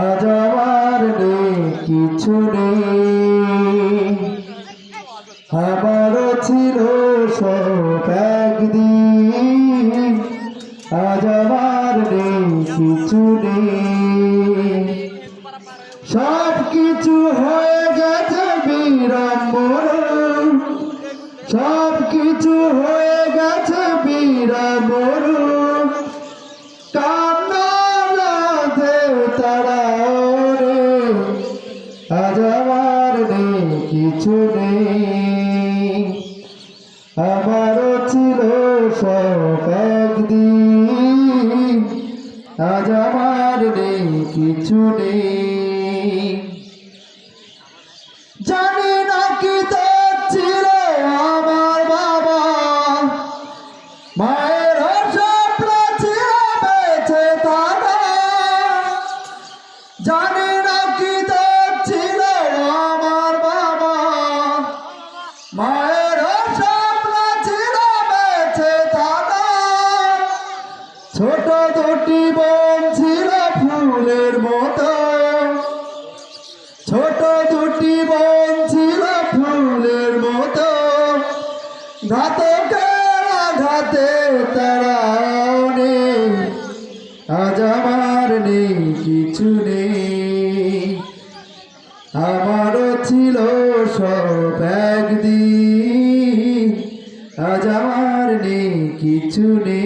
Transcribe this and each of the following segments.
আজ আমার নেই কিছু নেই আমারও ছিল সব একদিন আজ কিছু নেই সব কিছু হয়ে গেছে বিড়ম্বর সব কিছু হয়ে গেছে বিড়ম্বর আজ আমার নেই, কিছু নেই। আমারও ছিল সব একদিন। আজ আমার নেই, কিছু নেই। জানি আমার বাবা। থাকা। ফুলের মতো। ছোট দুটি বোন ছিল ফুলের মতো। ঘাতকের আঘাতে তারা আজ আমার নেই, কিছু নেই। আমারও ছিল সব একদিন। আজ আমার নেই, কিছু নেই।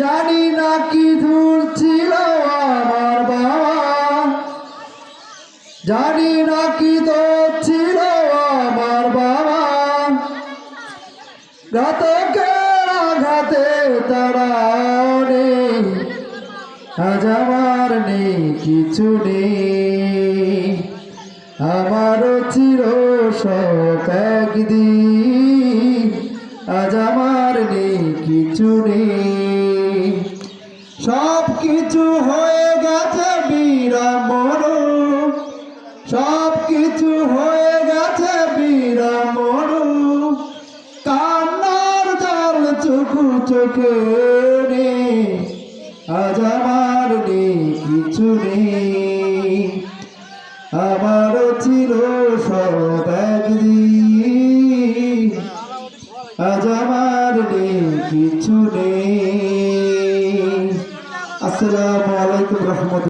জানি না কি দূর ছিল আমার বাবা। জানি না কি দোষ ছিল আমার বাবা। রাতকে আঘাতে তারা নেই। নেই, কিছু নেই। আমারও ছিল সব একদিন। আজ আমার কিছু সব কিছু হয়ে গেছে বিরামর সব কিছু হয়ে গেছে বিরামর কান্নার জল চুকু চোখে আজ আমার নেই, কিছু নেই। আমারও আমার নেই কিছু নেই আসসালামু আলাইকুম রহমতুল্লাহ।